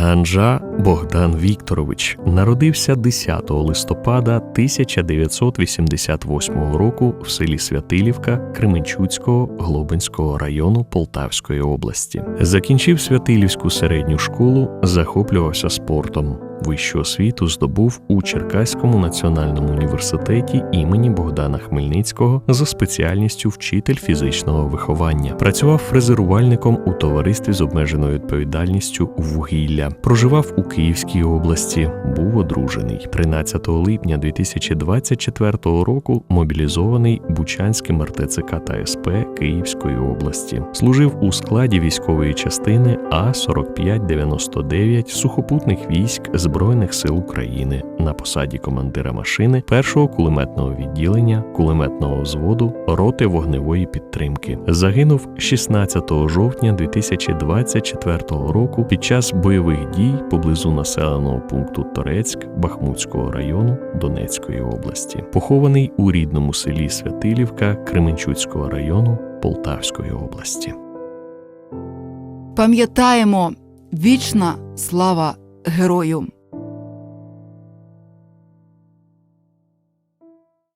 Ганжа Богдан Вікторович народився 10 листопада 1988 року в селі Святилівка Кременчуцького Глобинського району Полтавської області. Закінчив Святилівську середню школу, захоплювався спортом. Вищу освіту здобув у Черкаському національному університеті імені Богдана Хмельницького за спеціальністю вчитель фізичного виховання. Працював фрезерувальником у товаристві з обмеженою відповідальністю вугілля. Проживав у Київській області, був одружений. 13 липня 2024 року мобілізований Бучанським РТЦК та СП Київської області. Служив у складі військової частини А 4599 сухопутних військ Збройних сил України на посаді командира машини першого кулеметного відділення кулеметного взводу роти вогневої підтримки. Загинув 16 жовтня 2024 року під час бойових дій поблизу населеного пункту Торецьк Бахмутського району Донецької області. Похований у рідному селі Святилівка Кременчуцького району Полтавської області. Пам'ятаємо вічна слава герою!